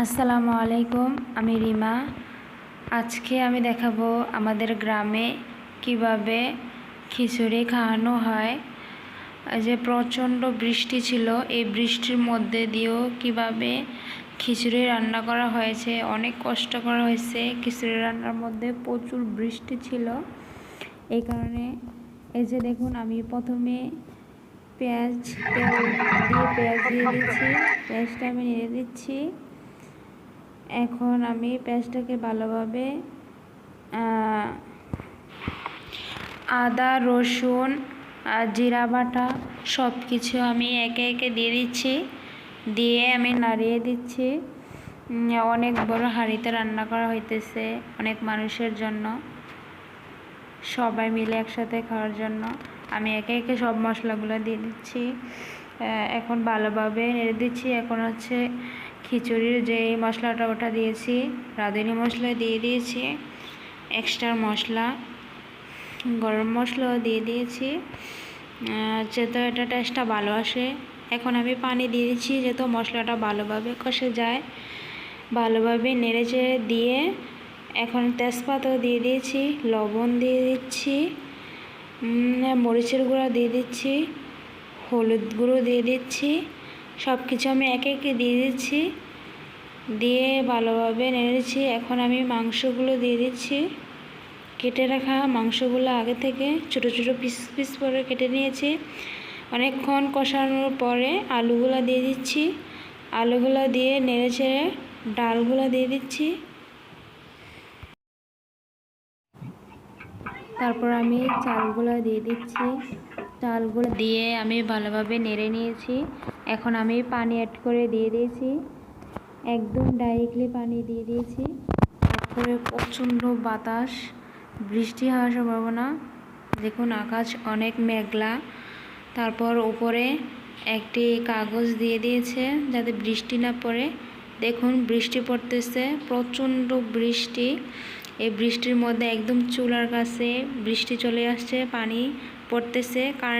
আসসালামু আলাইকুম, আমি রিমা। আজকে আমি দেখাবো আমাদের গ্রামে কীভাবে খিচুড়ি খাওয়ানো হয়। যে প্রচণ্ড বৃষ্টি ছিল, এই বৃষ্টির মধ্যে দিয়েও কীভাবে খিচুড়ি রান্না করা হয়েছে, অনেক কষ্ট করা হয়েছে। খিচুড়ি রান্নার মধ্যে প্রচুর বৃষ্টি ছিল। এই কারণে এই যে দেখুন, আমি প্রথমে পেঁয়াজ দিয়ে পেঁয়াজ দিয়ে দিচ্ছি। পেঁয়াজটা আমি নেড়ে দিচ্ছি। এখন আমি পেঁয়াজটাকে ভালোভাবে আদা, রসুন আর জিরা বাটা সব কিছু আমি একে একে দিয়ে দিচ্ছি। দিয়ে আমি নাড়িয়ে দিচ্ছি। অনেক বড় হাঁড়িতে রান্না করা হইতেছে অনেক মানুষের জন্য। সবাই মিলে একসাথে খাওয়ার জন্য আমি একে একে সব মশলাগুলো দিয়ে দিচ্ছি। এখন ভালোভাবে নেড়ে দিচ্ছি। এখন হচ্ছে খিচুড়ির যে মশলাটা ওটা দিয়েছি রাঁধুনি মশলা দিয়ে দিয়েছি এক্সট্রা মশলা গরম মশলাও দিয়ে দিয়েছি। আহ, যাতে এটা টেস্টটা ভালো আসে এখন আমি পানি দিয়ে দিচ্ছি যাতে মশলাটা ভালোভাবে কষে যায়। ভালোভাবে নেড়ে চেড়ে দিয়ে এখন তেজপাতাও দিয়ে দিয়েছি লবণ দিয়ে দিচ্ছি মরিচের গুঁড়া দিয়ে দিচ্ছি হলুদ গুঁড়ো দিয়ে দিচ্ছি সব কিছু আমি একে একে দিয়ে দিচ্ছি। দিয়ে ভালোভাবে নেড়েছি এখন আমি মাংসগুলো দিয়ে দিচ্ছি। কেটে রাখা মাংসগুলো আগে থেকে ছোট ছোট পিস পিস করে কেটে নিয়েছি। অনেকক্ষণ কষানোর পরে আলুগুলো দিয়ে দিচ্ছি। আলুগুলো দিয়ে নেড়ে ছেড়ে ডালগুলো দিয়ে দিচ্ছি। তারপর আমি চালগুলো দিয়ে দিচ্ছি। চালগুলো দিয়ে আমি ভালোভাবে নেড়ে নিয়েছি। এখন আমি পানি অ্যাড করে দিয়ে দিয়েছি। একদম ডাইরেক্টলি পানি দিয়ে দিয়েছি। তারপরে প্রচণ্ড বাতাস, বৃষ্টি হওয়ার সম্ভাবনা। দেখুন, আকাশ অনেক মেঘলা। তারপর উপরে একটি কাগজ দিয়ে দিয়েছে যাতে বৃষ্টি না পড়ে। দেখুন, বৃষ্টি পড়তেছে, প্রচণ্ড বৃষ্টি। এই বৃষ্টির মধ্যে একদম চুলার কাছে বৃষ্টি চলে আসছে, পানি পড়তেছে। কারেন্ট